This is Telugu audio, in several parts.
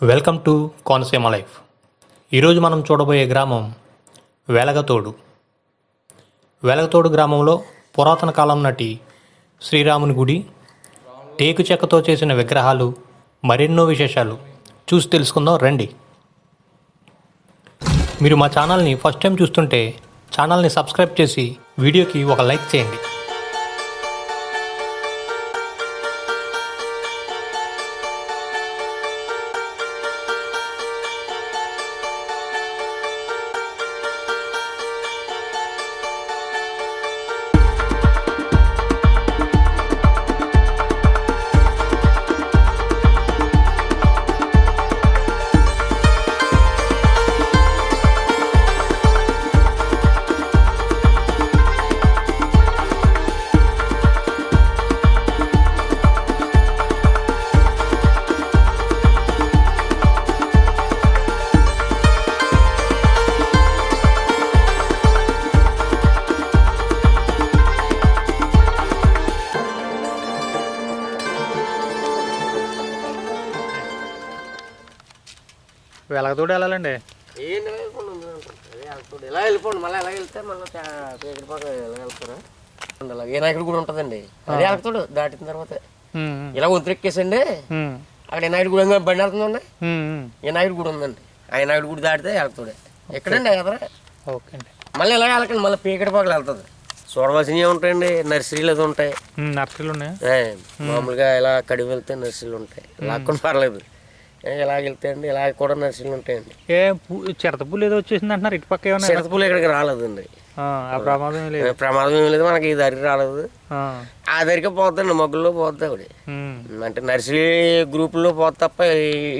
Welcome to Konaseema life. ఈరోజు మనం చూడబోయే గ్రామం వెలగతోడు. వెలగతోడు గ్రామంలో పురాతన కాలం నాటి శ్రీరాముని గుడి టేకు చెక్కతో చేసిన విగ్రహాలు మరెన్నో విశేషాలు. చూసి తెలుసుకుందాం రండి. మీరు మా ఛానల్ని ఫస్ట్ టైం చూస్తుంటే ఛానల్ని సబ్స్క్రైబ్ చేసి వీడియోకి ఒక లైక్ చేయండి. వెలగతోడు వెళ్ళాలండి. ఏంటి వెళ్ళిపోండి ఉంది అంటారు. ఇలా వెళ్ళిపోండి? మళ్ళీ ఎలా వెళ్తే మళ్ళీ పేకడి పక్క ఎలా వెళ్తారా? అలా ఏ నాయకుడు కూడా ఉంటుందండి. అదే వెళ్తాడు దాటిన తర్వాత. ఇలా వంతురెక్కేసండి అక్కడ ఏ నాయుడు కూడా బండి వెళ్తుందండి ఏ నాయుడు కూడా ఉందండి. ఆ నాయుడు కూడా దాటితే వెళ్తాడు ఎక్కడండి ఎదరా ఓకే అండి. మళ్ళీ ఇలా వెళ్ళకండి? మళ్ళీ పీకటి పక్కల వెళ్తుంది. చూడవలసినవి ఉంటాయండి? నర్సరీలు అది ఉంటాయి. నర్సరీలు ఉన్నాయి? ఏ, మామూలుగా ఇలా కడిగి వెళ్తే నర్సరీలు ఉంటాయి. లాక్కొని పర్లేదు. ఏ, ఇలా వెళ్తే అండి ఇలా కూడా నర్సరీలు ఉంటాయండి. ఏ చిరత పూలు ఏదో వచ్చేసింది అంటున్నారు ఇటు పక్క ఏమన్నా చిరతపూలు ఇక్కడికి రాలేదండి. ఆ ప్రమాదం ఏం లేదు. ప్రమాదం ఏం లేదు మనకి ఈ దరి రాలేదు. ఆ, ఆ దరికి పోద్దండి మొగ్గుల్లో పోద్ది ఆవిడ అంటే నర్సరీ గ్రూపుల్లో పోతే తప్ప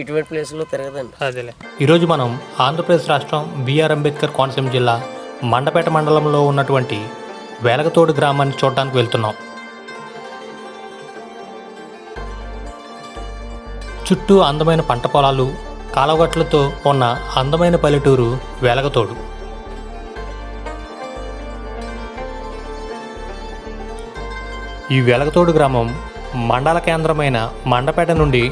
ఇటువంటి ప్లేస్లో తిరగదండి. అదేలే. ఈరోజు మనం ఆంధ్రప్రదేశ్ రాష్ట్రం బిఆర్ అంబేద్కర్ కోనసీమ జిల్లా మండపేట మండలంలో ఉన్నటువంటి వేలగతోడు గ్రామాన్ని చూడడానికి వెళ్తున్నాం. చుట్టూ అందమైన పంట పొలాలు కాలవగట్లతో ఉన్న అందమైన పల్లెటూరు వెలగతోడు. ఈ వెలగతోడు గ్రామం మండల కేంద్రమైన మండపేట నుండి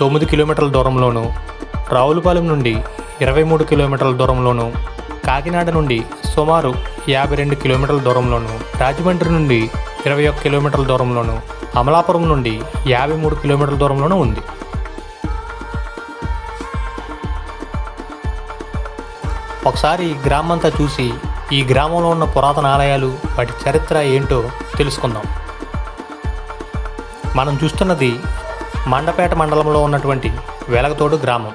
తొమ్మిది కిలోమీటర్ల దూరంలోను రావులపాలెం నుండి ఇరవై మూడు కిలోమీటర్ల దూరంలోను కాకినాడ నుండి సుమారు యాభై రెండు కిలోమీటర్ల దూరంలోను రాజమండ్రి నుండి ఇరవై ఒక్క కిలోమీటర్ల దూరంలోను అమలాపురం నుండి యాభై మూడు కిలోమీటర్ల దూరంలోనూ ఉంది. ఒకసారి ఈ గ్రామం అంతా చూసి ఈ గ్రామంలో ఉన్న పురాతన ఆలయాలు వాటి చరిత్ర ఏంటో తెలుసుకుందాం. మనం చూస్తున్నది మండపేట మండలంలో ఉన్నటువంటి వెలగతోడు గ్రామం.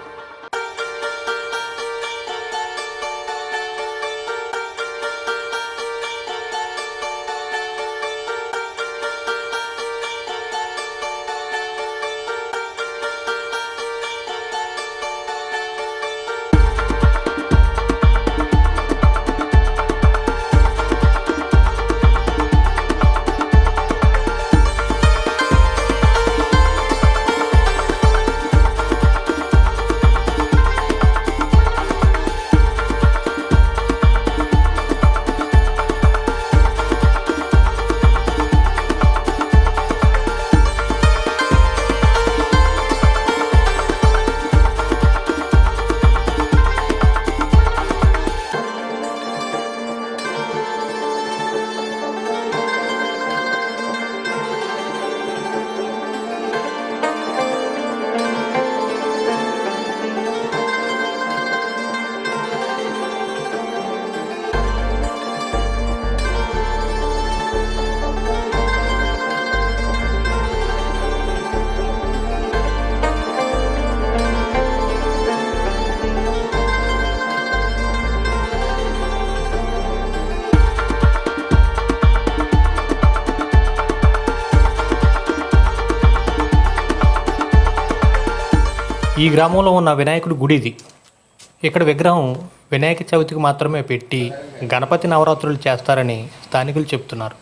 ఈ గ్రామంలో ఉన్న వినాయకుడి గుడి ఇది ఇక్కడ విగ్రహం వినాయక చవితికి మాత్రమే పెట్టి గణపతి నవరాత్రులు చేస్తారని స్థానికులు చెప్తున్నారు.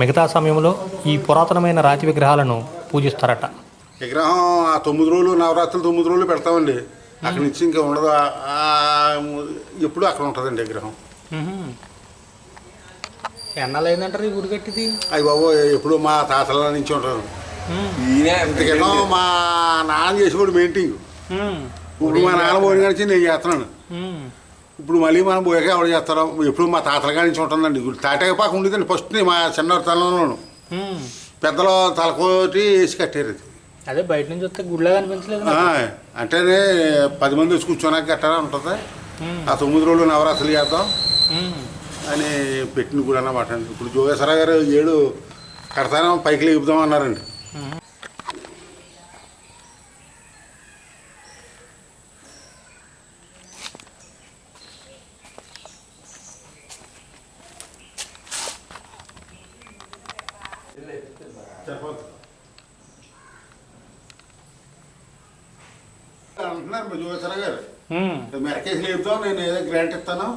మిగతా సమయంలో ఈ పురాతనమైన రాతి విగ్రహాలను పూజిస్తారట. విగ్రహం ఆ తొమ్మిది రోజులు నవరాత్రులు తొమ్మిది రోజులు పెడతామండి. అక్కడి నుంచి ఇంకా ఉండదు. ఎప్పుడు అక్కడ ఉంటుందండి విగ్రహం. ఎన్నాళ్ళైందంటారు ఈ గుడి కట్టిది? అయ్యి బాబు ఎప్పుడు మా తాతల నుంచి ఉంటారు. ఇంతకేమో మా నాన్న చేసేవాడు మెయింటింగ్. ఇప్పుడు మా నాన్న పోయిన నుంచి నేను చేస్తున్నాను. ఇప్పుడు మళ్ళీ మనం పోయాక ఎవరు చేస్తారో? ఎప్పుడు మా తాతల కాడి నుంచి ఉంటుందండి. ఇప్పుడు తాటాక పాక ఉండేదండి. ఫస్ట్ మా చిన్న తలంలోను పెద్దలు తలకోటి వేసి కట్టారు ఇది అదే బయట నుంచి వస్తే గుడిలాగా అనిపించలేదు ఆ, అంటేనే పది మంది వచ్చి కూర్చోనాక కట్టారా ఉంటుంది. ఆ తొమ్మిది రోజులు నవరాత్రులు చేద్దాం. అని పెట్టిన కూడా అన్నమాట అండి. ఇప్పుడు జోగేశ్వర గారు ఏడు కడతానే పైకి లేపుదాం అన్నారండి. అంటున్నారు మరి జోగేశ్వర గారు మెరకేసి లేపుతాం నేను ఏదో గ్రాంట్ ఇస్తాను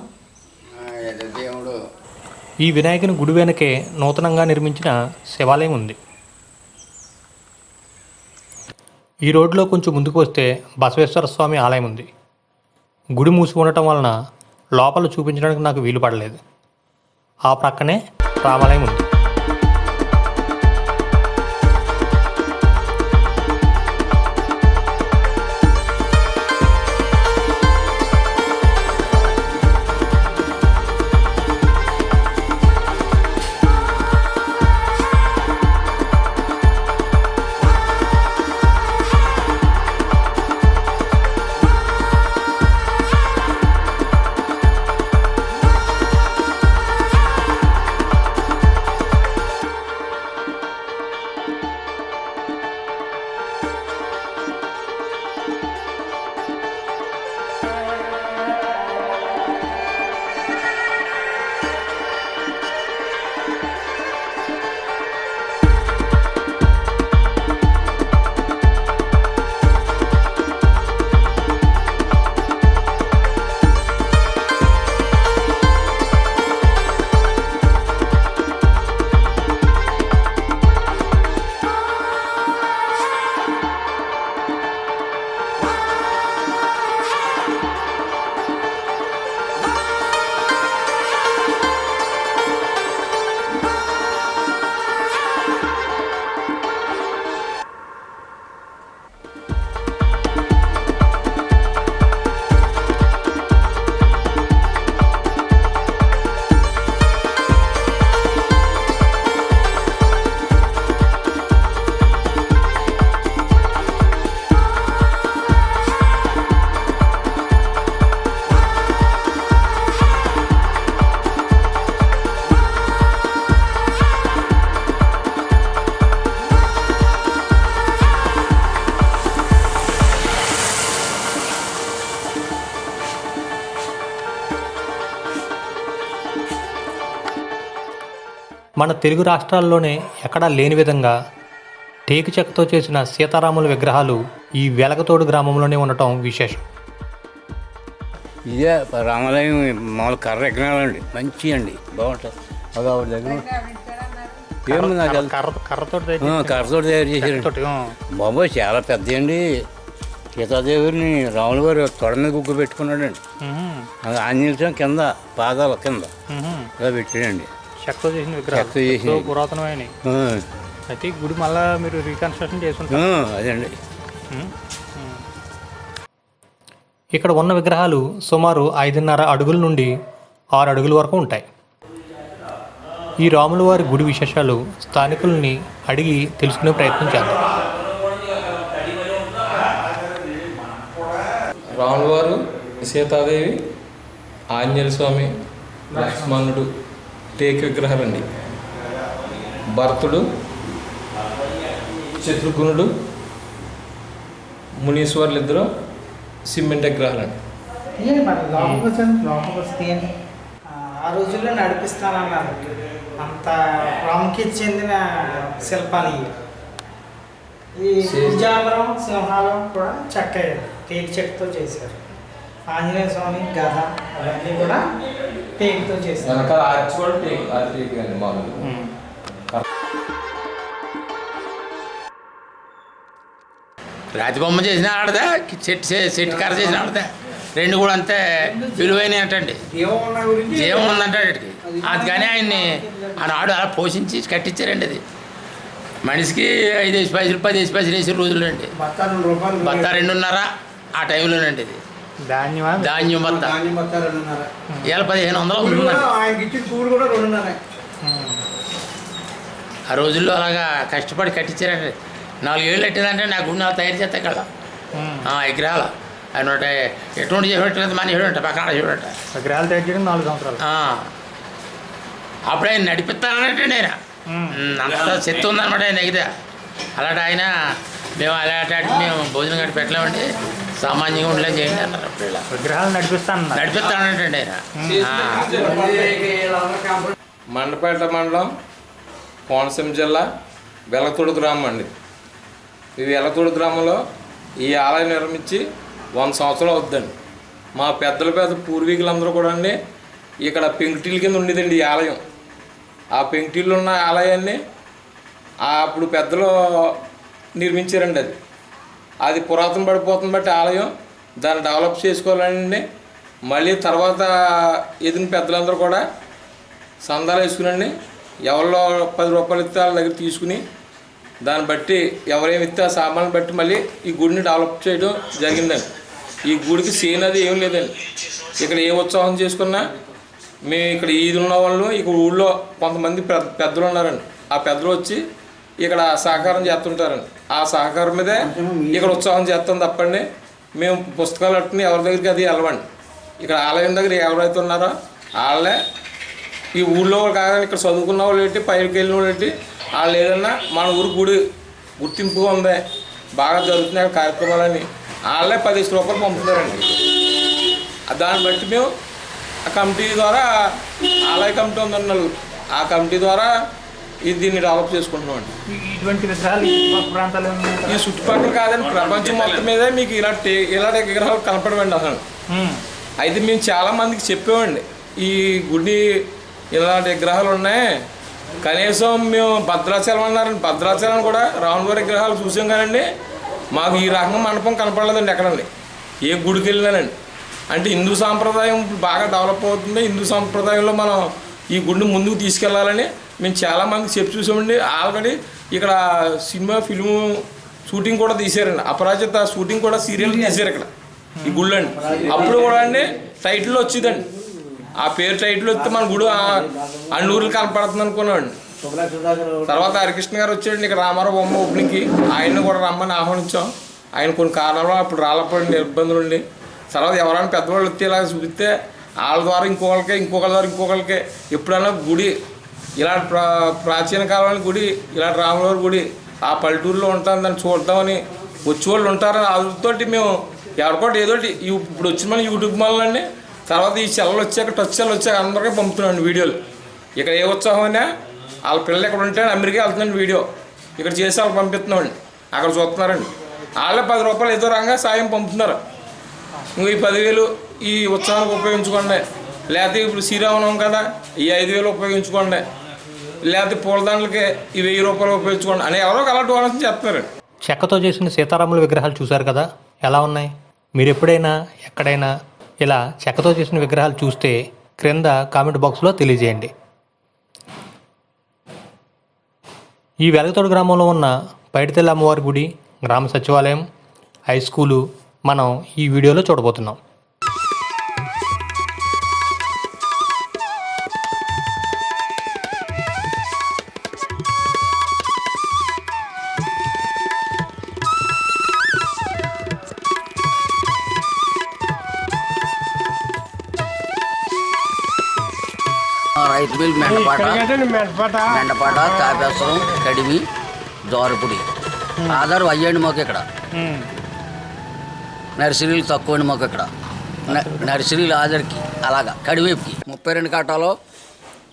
దేవుడు ఈ వినాయకుని గుడి వెనకే నూతనంగా నిర్మించిన శివాలయం ఉంది. ఈ రోడ్లో కొంచెం ముందుకు వస్తే బసవేశ్వర స్వామి ఆలయం ఉంది. గుడి మూసి ఉండటం వలన లోపల చూపించడానికి నాకు వీలు పడలేదు. ఆ ప్రక్కనే రామాలయం ఉంది. మన తెలుగు రాష్ట్రాల్లోనే ఎక్కడా లేని విధంగా టేకు చెక్కతో చేసిన సీతారాముల విగ్రహాలు ఈ వెలగతోడు గ్రామంలోనే ఉండటం విశేషం. ఇదే రామాలయం మామూలు కర్ర ఎక్కనాలండి మంచి అండి. బాగుంటుంది. అది ఆవిడ దగ్గర ఏముంది నాకు కర్ర కర్రతో తయారు చేశారు. బాబోయ్ చాలా పెద్ద అండి. సీతాదేవిని రాముల వారు తొడ మీద గుగ్గు పెట్టుకున్నాడండి. అది ఆంజనేయ స్వామి కింద పాదాల కింద. ఇలా పెట్టాడండి. చెక్కతో చేసిన విగ్రహాలు. పురాతనమైన అయితే గుడి మళ్ళా మీరు రీకన్స్ట్రక్షన్ చేసుకుంటారు? అదండి ఇక్కడ ఉన్న విగ్రహాలు సుమారు ఐదున్నర అడుగుల నుండి ఆరు అడుగుల వరకు ఉంటాయి. ఈ రాముల వారి గుడి విశేషాలు స్థానికుల్ని అడిగి తెలుసుకునే ప్రయత్నం చేద్దాం. రాములవారు సీతాదేవి ఆంజనేయ స్వామి లక్ష్మణుడు. టేక్ విగ్రహాలండి భరతుడు శత్రుఘ్నుడు మునీశ్వర్లు ఇద్దరు వచ్చి తీయండి ఆ, రోజుల్లో నడిపిస్తానన్నారు. అంత ప్రాముఖ్యత చెందిన శిల్పాలు. ఈ సింహాలం కూడా చెక్క తేటి చెక్కతో చేశారు. ఆంజనేయ స్వామి గద అవన్నీ కూడా తేటితో చేశారు. వెనకాల ఆర్చ్ కూడా టేక్ ఆ టేక్ అండి మామూలు రాతి బొమ్మ చేసిన ఆడదా చెట్టు చెట్టు కర్ర చేసిన ఆడదా. రెండు కూడా అంతే విలువైన అంటండి. జీవం ఉందంటాడు. అది కానీ ఆయన్ని ఆనాడు అలా పోషించి కట్టించారండి అది. మనిషికి ఐదు వేసి పైసలు పది వేసి పైసలు వేసే రోజులు అండి బత్తా రెండు రూపాయలు బత్తా రెండున్నర ఆ టైంలోనండి ఇది. ధాన్యమా? ధాన్యం బత్త. ధాన్యం మొత్తం రెండున్నర. ఇవాళ పదిహేను వందలు కూలి కూడా ఉంటుందండి ఆయనకి ఇచ్చిన కూలి కూడా రెండున్నర. ఆ రోజుల్లో అలాగా కష్టపడి కట్టించారండి. నాలుగేళ్ళు కట్టిందంటే నా గుడి నాకు తయారు చేస్తే కదా విగ్రహాలు. ఆయన ఒకటి ఎటువంటి చేసేటట్టు మన చూడంట పక్కన చూడంట విగ్రహాలు తయారు చేయడం నాలుగు సంవత్సరాలు. ఆ. అప్పుడు ఆయన నడిపిస్తానంటే. ఉమ్, అంత శక్తి ఉందన్నమాట ఆయన దగ్గర అలాంటి ఆయన మేము అలాంటి మేము భోజనం గట్టి పెట్టలేమండి. సామాన్యంగా ఉండలేం చేయండి అన్నారు. విగ్రహాలు నడిపిస్తానన్నారు. నడిపిస్తానంటే ఆయన. మండపేట మండలం కోనసీమ జిల్లా వెలతోడు గ్రామం అండి. ఈ వెలతోడు గ్రామంలో ఈ ఆలయం నిర్మించి వంద సంవత్సరాలు అవుద్దండి మా పెద్దల పెద్ద పూర్వీకులందరూ కూడా అండి ఇక్కడ పెంకుటిల కింద ఉండేదండి ఈ ఆలయం. ఆ పెంకుటిల్లు ఉన్న ఆలయాన్ని ఆ అప్పుడు పెద్దలు నిర్మించారండి అది. అది పురాతన పడిపోతుంది బట్టి ఆలయం దాన్ని డెవలప్ చేసుకోవాలండి. మళ్ళీ తర్వాత ఎదిన పెద్దలందరూ కూడా సందాలు వేసుకునండి. ఎవరిలో పది రూపాయలు ఇస్తే వాళ్ళ దగ్గర తీసుకుని దాన్ని బట్టి ఎవరేమి ఇస్తే ఆ సామాన్లు బట్టి మళ్ళీ ఈ గుడిని డెవలప్ చేయడం జరిగిందండి. ఈ గుడికి సీన్ అది ఏం లేదండి. ఇక్కడ ఏ ఉత్సాహం చేసుకున్నా మేము ఇక్కడ ఈదున్న వాళ్ళు. ఇక్కడ ఊళ్ళో కొంతమంది పెద్ద పెద్దలు ఉన్నారండి. ఆ పెద్దలు వచ్చి ఇక్కడ సహకారం చేస్తుంటారండి ఆ సహకారం మీదే ఇక్కడ ఉత్సాహం చేస్తాం తప్పండి. మేము పుస్తకాలు అట్టుని ఎవరి దగ్గరికి అది వెళ్ళవండి. ఇక్కడ ఆలయం దగ్గర ఎవరైతే ఉన్నారో వాళ్ళే ఈ ఊళ్ళో కాదని ఇక్కడ చదువుకున్న వాళ్ళు ఏంటి పైకి వెళ్ళిన వాళ్ళు ఏంటి వాళ్ళు ఏదన్నా మన ఊరు గుడి గుర్తింపు ఉంది బాగా జరుగుతున్నాయి కార్యక్రమాలని వాళ్ళే పదిహేను రూపాయలు పంపుతారండి. దాన్ని బట్టి మేము ఆ కమిటీ ద్వారా ఆలయ కమిటీ ఉందన్నారు. ఆ కమిటీ ద్వారా ఇది దీన్ని డెవలప్ చేసుకుంటున్నామండి ఈ- ఇటువంటి విగ్రహాలు ఈ చుట్టుపక్కల ప్రాంతాలు ఉన్నాయి కదా? ఈ చుట్టుపక్కల కాదండి ప్రపంచం మొత్తం మీదే మీకు ఇలాంటి ఇలాంటి విగ్రహాలు కనపడవండి అసలు. అయితే మేము చాలా మందికి చెప్పామండి ఈ గుడి ఇలాంటి విగ్రహాలు ఉన్నాయి కనీసం మేము భద్రాచలం అన్నారండి భద్రాచలం కూడా రాములవారి విగ్రహాలు చూసాం కానండి మాకు ఈ రకంగా మండపం కనపడలేదండి ఎక్కడండి ఏ గుడికి వెళ్ళినానండి అంటే హిందూ సాంప్రదాయం బాగా డెవలప్ అవుతుంది హిందూ సాంప్రదాయంలో మనం ఈ గుడిని ముందుకు తీసుకెళ్ళాలని మేము చాలా మందికి చెప్పి చూసామండి. ఆల్రెడీ ఇక్కడ సినిమా ఫిల్ము షూటింగ్ కూడా తీశారండి. అపరాజిత షూటింగ్ కూడా సీరియల్ తీశారు ఇక్కడ. ఈ గుళ్ళు అండి అప్పుడు కూడా అండి టైటిల్ వచ్చిందండి. ఆ పేరు టైటిల్ వస్తే మన గుడి అన్నూరులు కనపడుతుంది అనుకున్నామండి. తర్వాత హరికృష్ణ గారు వచ్చాడండి ఇక్కడ రామారావు బొమ్మ ఓపెనింగ్కి. ఆయన్ని కూడా రమ్మని ఆహ్వానించాం. ఆయన కొన్ని కారణాలు అప్పుడు రాళ్ళపడి ఇబ్బందులు ఉండి. తర్వాత ఎవరైనా పెద్దవాళ్ళు వస్తే ఇలా చూపిస్తే వాళ్ళ ద్వారా ఇంకొకరికి ఇంకొకరి ద్వారా ఇంకొకరికి ఎప్పుడైనా గుడి ఇలాంటి ప్రా ప్రాచీన కాలంలో గుడి ఇలాంటి రాములవారి గుడి ఆ పల్లెటూరులో ఉంటాను దాన్ని చూద్దామని వచ్చేవాళ్ళు ఉంటారని అదుతోటి మేము ఎవరికోటి ఏదోటి ఇప్పుడు వచ్చిన మన యూట్యూబ్ వల్లండి తర్వాత ఈ చెల్లలు వచ్చాక టచ్ సెల్ వచ్చాక అందరికీ పంపుతున్నాను వీడియోలు. ఇక్కడ ఏ ఉత్సాహం అయినా వాళ్ళ పిల్లలు ఇక్కడ ఉంటే అమెరికా వెళ్తున్నాను వీడియో. ఇక్కడ చేసి వాళ్ళు పంపిస్తున్నామండి. అక్కడ చూస్తున్నారండి. వాళ్ళే పది రూపాయలు ఏదో రంగా సాయం పంపుతున్నారు. నువ్వు ఈ పదివేలు ఈ ఉత్సాహానికి ఉపయోగించుకోండి. లేకపోతే ఇప్పుడు శ్రీరామనవం కదా ఈ ఐదు వేలు ఉపయోగించుకోండి. లేకపోతే పూలదండలకి ఈ వెయ్యి రూపాయలు ఉపయోగించుకోండి. అని ఎవరో అలాంటి ఆలోచన చేస్తున్నారండి చెక్కతో చేసిన సీతారాముల విగ్రహాలు చూశారు కదా? ఎలా ఉన్నాయి? మీరు ఎప్పుడైనా ఎక్కడైనా ఇలా చెక్కతో చేసిన విగ్రహాలు చూస్తే క్రింద కామెంట్ బాక్స్లో తెలియజేయండి. ఈ వెలగతోడు గ్రామంలో ఉన్న పైడితెల్ల అమ్మవారి గుడి గ్రామ సచివాలయం హై స్కూలు మనం ఈ వీడియోలో చూడబోతున్నాం. రైతు మిల్ మెండపాట మెండపాట కాపేశ్వరం కడిమి దోరపుడి ఆధార్ అయ్యండి మాకు ఇక్కడ. నర్సరీలు తక్కువ అండి మాకు ఇక్కడ. నర్సరీలు ఆధార్కి అలాగా కడివైపుకి. ముప్పై రెండు కాటాలో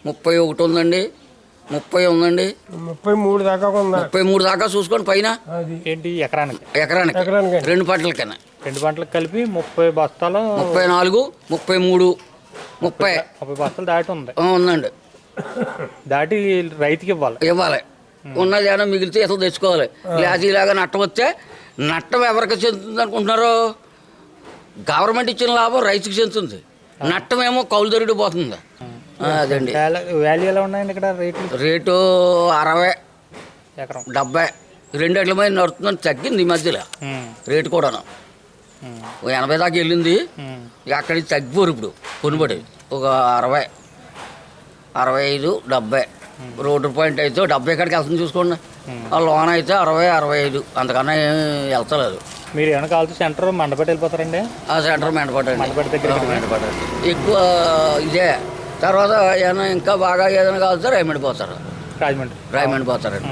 ముప్పై ఒకటి ఉందండి ముప్పై ఉందండి ముప్పై మూడు దాకా ముప్పై మూడు దాకా చూసుకోండి పైన. ఏంటి ఎకరానికి? ఎకరానికి. ఎకరానికి. రెండు పంటలకన్నా రెండు పంటలకు కలిపి ముప్పై బస్తాలు. ముప్పై నాలుగు ముప్పై మూడు. ముప్పై. ముప్పై బస్తాలు దాటి ఉంది. ఉందండి. దాటి రైతుకి ఇవ్వాలి. ఇవ్వాలి. ఉన్నది ఏమైనా మిగిలితే ఇతలు తెచ్చుకోవాలి. లేకపోతే ఇలాగా నట్టం వస్తే నట్టం ఎవరికి చెందుతుంది అనుకుంటున్నారు? గవర్నమెంట్ ఇచ్చిన లాభం రైతుకి చెందుతుంది. నట్టం ఏమో కౌలు దొరికి పోతుంది. అదండి. వాల్యూ ఎలా ఉన్నాయండి ఇక్కడ రేట్లు రేటు అరవై ఎకరం. డెబ్బై. రెండేళ్ళ మీద నడుతుందని తగ్గింది ఈ మధ్యలో. రేటు కూడాను. ఓ ఎనభై దాకా వెళ్ళింది. ఇక అక్కడి నుంచి తగ్గిపోరు ఇప్పుడు కొనుబడి. ఒక అరవై అరవై ఐదు డెబ్బై. రోడ్డు పాయింట్ అయితే డెబ్బై కాడికి వెళ్తుంది చూసుకోండి. ఆ లోన్ అయితే అరవై అరవై ఐదు. అంతకన్నా ఏమి వెళ్తలేదు. మీరు ఏమైనా కావాల్సి సెంటర్ మండపేట వెళ్ళిపోతారండి? ఆ సెంటర్ మెండపడండి మండపేట దగ్గర ఎక్కువ ఇదే. తర్వాత ఏమైనా ఇంకా బాగా ఏదైనా కావాల్సి రైమండి పోతారు. రాజమండ్రి. రైమండి పోతారండి.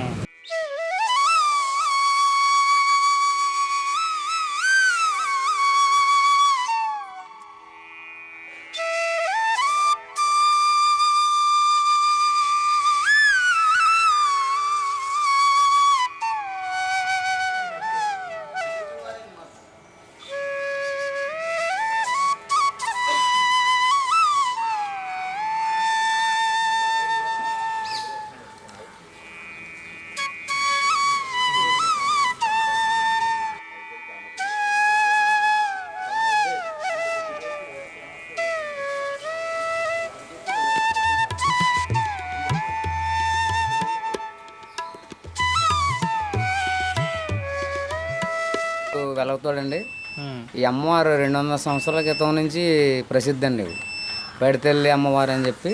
వెలగతోడండి ఈ అమ్మవారు రెండు వందల సంవత్సరాల క్రితం నుంచి ప్రసిద్ధి అండి బయటతెల్లి అమ్మవారు అని చెప్పి.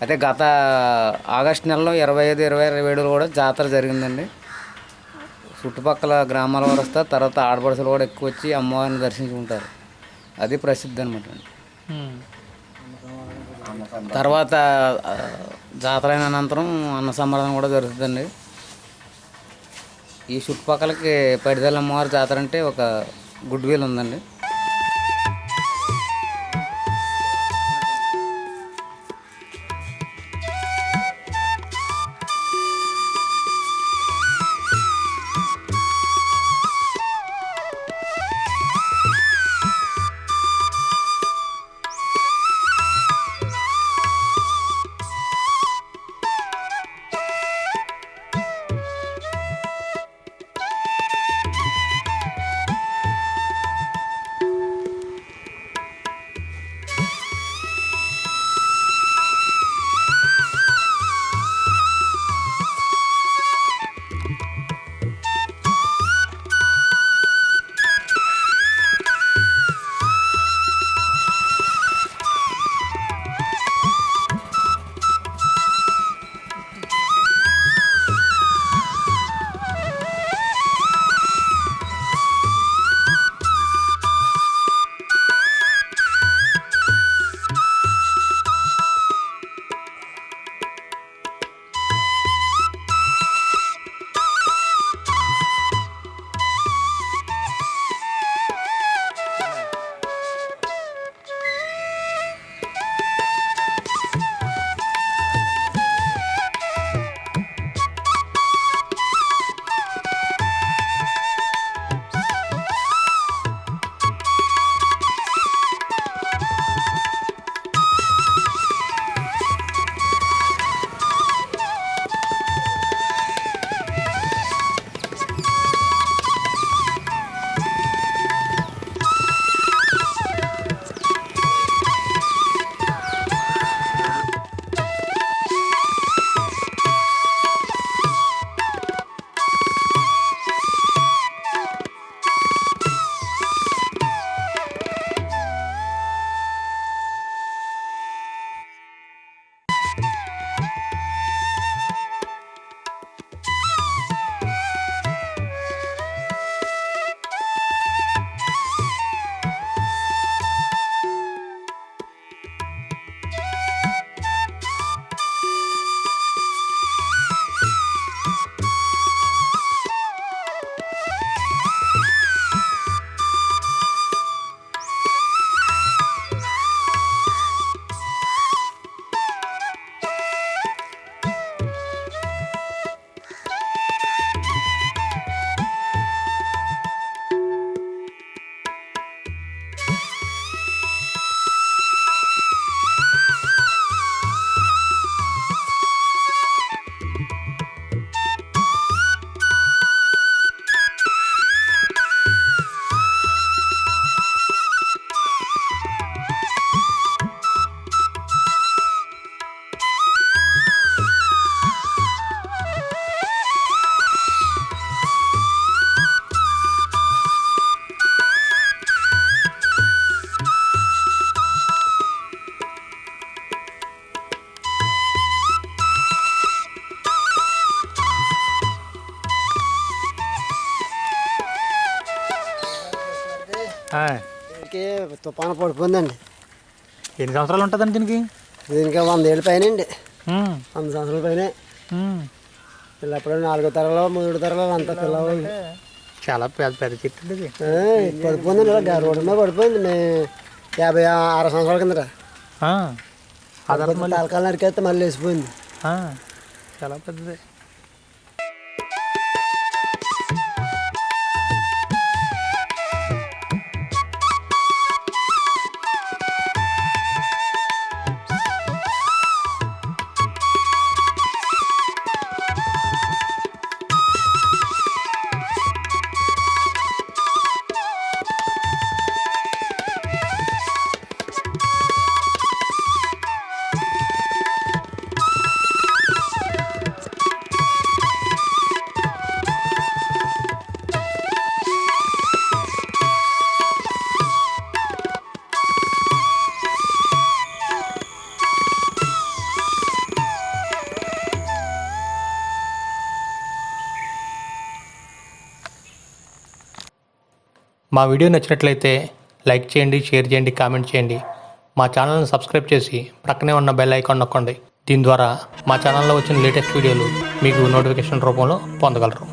అయితే గత ఆగస్టు నెలలో ఇరవై ఐదు ఇరవై ఇరవై ఏడులో కూడా జాతర జరిగిందండి. చుట్టుపక్కల గ్రామాల వారు వస్తారు తర్వాత ఆడపడుచులు కూడా ఎక్కువ వచ్చి అమ్మవారిని దర్శించుకుంటారు. అది ప్రసిద్ధి అనమాట అండి. తర్వాత జాతర అయిన అనంతరం అన్న సంబరం కూడా జరుగుతుందండి. ఈ చుట్టుపక్కలకి పడిదల అమ్మవారి జాతర అంటే ఒక గుడ్ విల్ ఉందండి. తుఫాను పడిపోయిందండి ఎన్ని సంవత్సరాలు ఉంటుందండి దీనికి? దీనికి వంద ఏళ్ళ పైన అండి వంద సంవత్సరాల పైన. పిల్లప్పుడు నాలుగో తరలో మూడు తరలో అంత పిల్లవాళ్ళు చాలా పెద్ద పెద్ద చెట్టు పడిపోయిందండి ఇలా. రోడ్డు మీద పడిపోయింది. మే యాభై ఆరు సంవత్సరాల కిందట. తలకాలు నరికేస్తే మళ్ళీ వేసిపోయింది చాలా పెద్దది. మా వీడియో నచ్చినట్లయితే లైక్ చేయండి షేర్ చేయండి కామెంట్ చేయండి. మా ఛానల్ని సబ్స్క్రైబ్ చేసి ప్రక్కనే ఉన్న బెల్ ఐకాన్ నొక్కండి. దీని ద్వారా మా ఛానల్లో వచ్చిన లేటెస్ట్ వీడియోలు మీకు నోటిఫికేషన్ రూపంలో పొందగలరు.